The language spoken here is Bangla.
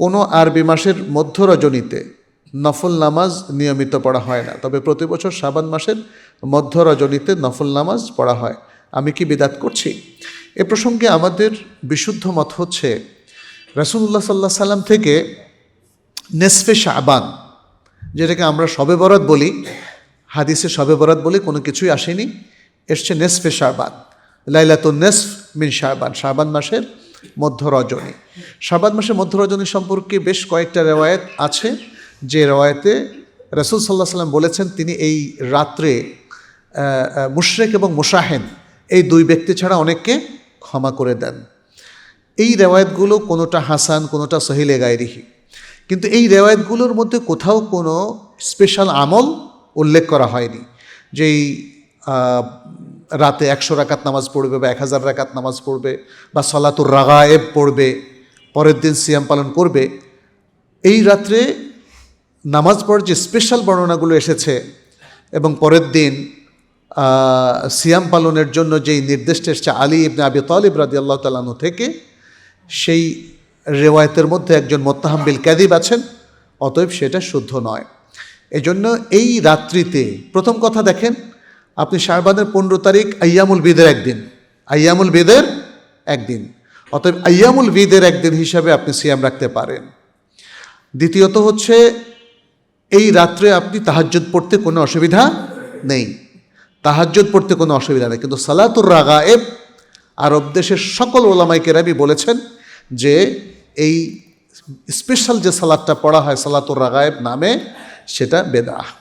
কোনো আরবি মাসের মধ্য রজনীতে নফল নামাজ নিয়মিত পড়া হয় না। তবে প্রতি বছর শাবান মাসের মধ্য রজনীতে নফল নামাজ পড়া হয়। আমি কি বিদাত করছি? এ প্রসঙ্গে আমাদের বিশুদ্ধ মত হচ্ছে রাসুল্লাহ সাল্লাহ সাল্লাম থেকে নেসফে শাবান, যেটাকে আমরা শবে বরাত বলি, হাদিসে শবে বরাত বলে কোনো কিছুই আসেনি, এসছে নেসফে শাবান, লাইলাতুন নেসফ মিন শাবান শাবান মাসের মধ্য রজনী শাবান মাসের মধ্য রজনী সম্পর্কে বেশ কয়েকটা রেওয়ায়ত আছে। যে রেওয়ায়তে রসুল সাল্লাহ সাল্লাম বলেছেন, তিনি এই রাত্রে মুশরেক এবং মুশাহেন এই দুই ব্যক্তি ছাড়া অনেককে ক্ষমা করে দেন। এই রেওয়ায়তগুলো কোনোটা হাসান, কোনোটা সহিলে গায়রিহি। কিন্তু এই রেওয়ায়তগুলোর মধ্যে কোথাও কোনো স্পেশাল আমল উল্লেখ করা হয়নি। যেই রাতে একশো রাকাত নামাজ পড়বে বা এক হাজার রাকাত নামাজ পড়বে বা সলাতুর রাগায়েব পড়বে, পরের দিন সিয়াম পালন করবে। এই রাত্রে নামাজ পড়ার যে স্পেশাল বর্ণনাগুলো এসেছে এবং পরের দিন সিয়াম পালনের জন্য যেই নির্দেশটা এসেছে আলী ইবনে আবি তালিব রাদি আল্লাহ তালানু থেকে, সেই রেওয়ায়তের মধ্যে একজন মোত্তাহাম্বিল ক্যাদিব আছেন, অতএব সেটা শুদ্ধ নয়। এজন্য এই রাত্রিতে প্রথম কথা দেখেন আপনি শাহবানের পনেরো তারিখ আয়ামুল বিদের একদিন। আয়ামুল বিদের একদিন। অতএব আয়ামুল বিদের একদিন হিসাবে আপনি সিয়াম রাখতে পারেন। দ্বিতীয়ত হচ্ছে, এই রাত্রে আপনি তাহাজ্জুদ পড়তে কোনো অসুবিধা নেই। তাহাজ্জুদ পড়তে কোনো অসুবিধা নেই। কিন্তু সালাতুর রাগায়েব, আরব দেশের সকল ওলামাই কেরাবি বলেছেন যে, এই স্পেশাল যে সালাদটা পড়া হয় সালাতুর রাগায়েব নামে, সেটা বেদাহ।